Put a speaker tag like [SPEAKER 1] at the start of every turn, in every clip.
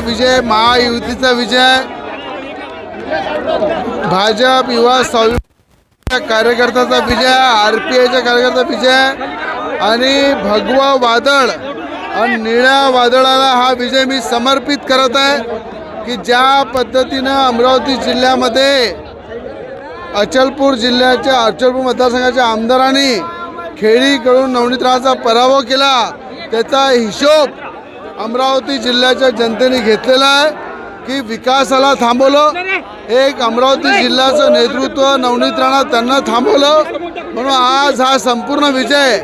[SPEAKER 1] विजय महायुतीचा विजय. भाजप युवा स्वाभिमान कार्यकर्त्याचा विजय आर पी आयच्या कार्यकर्ता विजय आणि भगवा वादळ आणि निळ्या वादळाला हा विजय मी समर्पित करत आहे की ज्या पद्धतीनं अमरावती जिल्ह्यामध्ये अचलपूर जिल्ह्याच्या अचलपूर मतदारसंघाच्या आमदारांनी खेळीकडून नवनीतराचा पराभव केला त्याचा हिशोब अमरावती जिल्ह्याच्या जनतेने घेतलेला आहे की विकासाला थांबवलं. एक अमरावती जिल्ह्याचं नेतृत्व नवनीत राणा त्यांना थांबवलं. म्हणून आज हा संपूर्ण विजय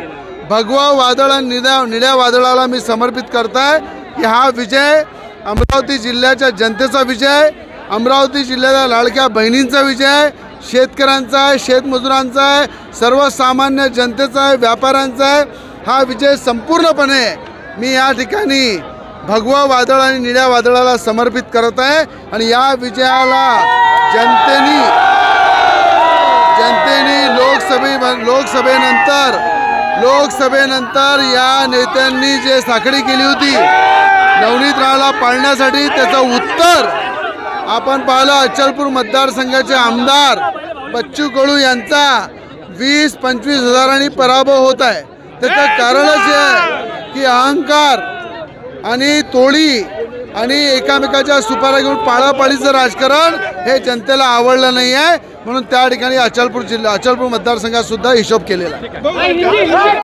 [SPEAKER 1] भगवा वादळ आणि निळ्या निड्या वादळाला मी समर्पित करताय. की हा विजय अमरावती जिल्ह्याच्या जनतेचा विजय अमरावती जिल्ह्याच्या लाडक्या बहिणींचा विजय शेतकऱ्यांचा आहे शेतमजुरांचा आहे सर्वसामान्य जनतेचा आहे व्यापाऱ्यांचा आहे. हा विजय संपूर्णपणे मी या ठिकाणी भगवा वादळ आणि निळ्या वादळाला समर्पित करत आहे आणि या विजयाला जनतेने जनतेने लोकसभे लोकसभेनंतर लोकसभेनंतर या नेत्यांनी जे साखळी केली होती नवनीत रावला पाळण्यासाठी त्याचं उत्तर आपण पाहिलं अचलपूर मतदारसंघाचे आमदार बच्चू कडू यांचा वीस पंचवीस हजारांनी पराभव होत आहे. त्याचं कारणच हे आहे की अहंकार आणि तोडी आणि एकामेकाच्या सुपाऱ्या घेऊन पाळापाळीचं राजकारण हे जनतेला आवडलं नाही आहे. म्हणून त्या ठिकाणी अचलपूर जिल्हा अचलपूर मतदारसंघात सुद्धा हिशोब केलेला